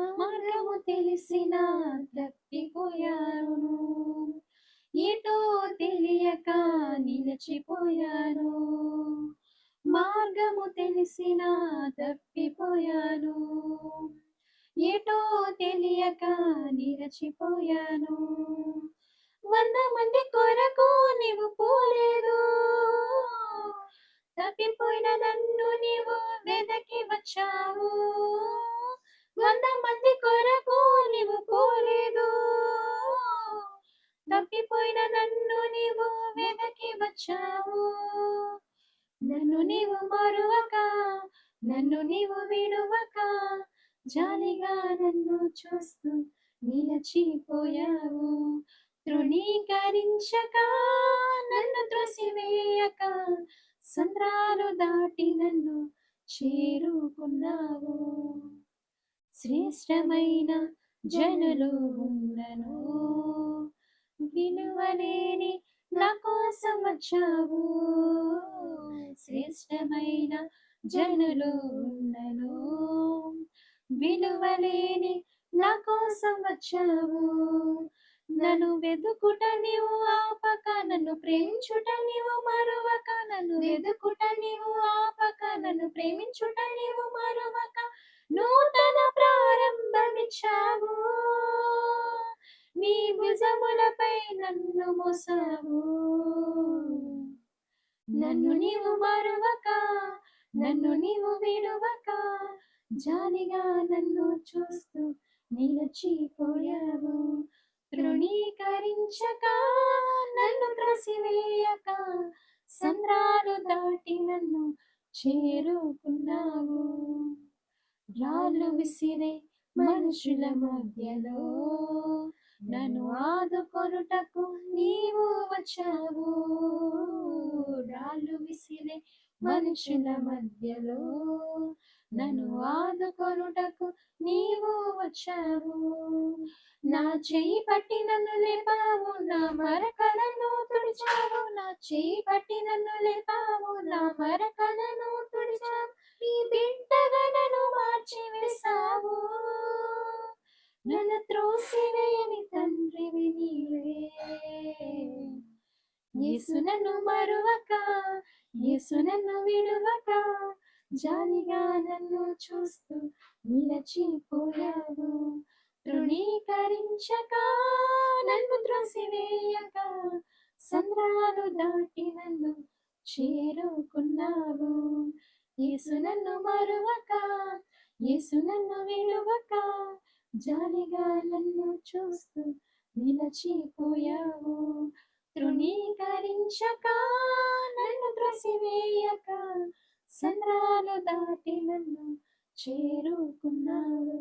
మార్గము తెలిసిన తప్పిపోయాను. ఏటో తెలియక నిలిచిపోయాను. మార్గము తెలిసిన తప్పిపోయాను. ఏటో తెలియక నిలిచిపోయాను. వంద మంది కొరకు నీవు పోలేదు. తప్పిపోయిన నన్ను నీవు వెదకి వచ్చావు. వంద మంది కొరకు నీవు పోలేదు. తప్పిపోయిన నన్ను నీవు వెదకి వచ్చావు. నన్ను నీవు మరువక నన్ను నీవు విడువక జాలిగా నన్ను చూస్తూ నిలచిపోయావు. తృణీకరించక నన్ను త్రోసివేయక సంద్రాలు దాటి నన్ను చేరుకున్నావు. శ్రేష్టమైన జనులు ఉండను. విలువలేని నా కోసం వచ్చావు. శ్రేష్టమైన జనులు ఉండను. విలువలేని నా కోసం వచ్చావు. నన్ను వెదుకుట నీవు ఆపక నన్ను ప్రేమించుట నీవు మరువక నన్ను వెదుకుట నీవు ఆపక నన్ను ప్రేమించుట నీవు మరువక. నూతన ప్రారంభమిచ్చావు నీ భుజములపై నన్ను మోసావు. నన్ను నీవు మరువక నన్ను నీవు విడువక జాలిగా నన్ను చూస్తూ నిలచిపోయావు తృణీకరించక నన్ను త్రసివేయక సంద్రాలు దాటి నన్ను చేరుకున్నావు. రాళ్ళు విసిరే మనుషుల మధ్యలో నన్ను ఆదుకొనుటకు నీవు వచ్చావు. రాళ్ళు విసిరే మనుషుల మధ్యలో నన్ను ఆదుకొనుటకు నీవు వచ్చావు. నా చెయ్యి పట్టి నన్ను లేపావు నా మరకలను తుడిచావు. నా చెయ్యి పట్టి నన్ను లేపావు నా మరకలను నన్ను త్రోసివేయని తండ్రివి నీవే. యేసు మరువక యేసునను విడువక జాలిగా నన్ను చూస్తూ నిలచిపోయావు. తృణీకరించక నన్ను త్రోసివేయక సంద్రాలు దాటి నన్ను చేరుకున్నావు. యేసు నన్ను మరువక యేసు నన్ను విడువక జాలిగాలను చూస్తూ నిలచిపోయావు. తృణీకరించక నన్ను త్రసివేయక సంద్రాలు దాటి నన్ను చేరుకున్నావు.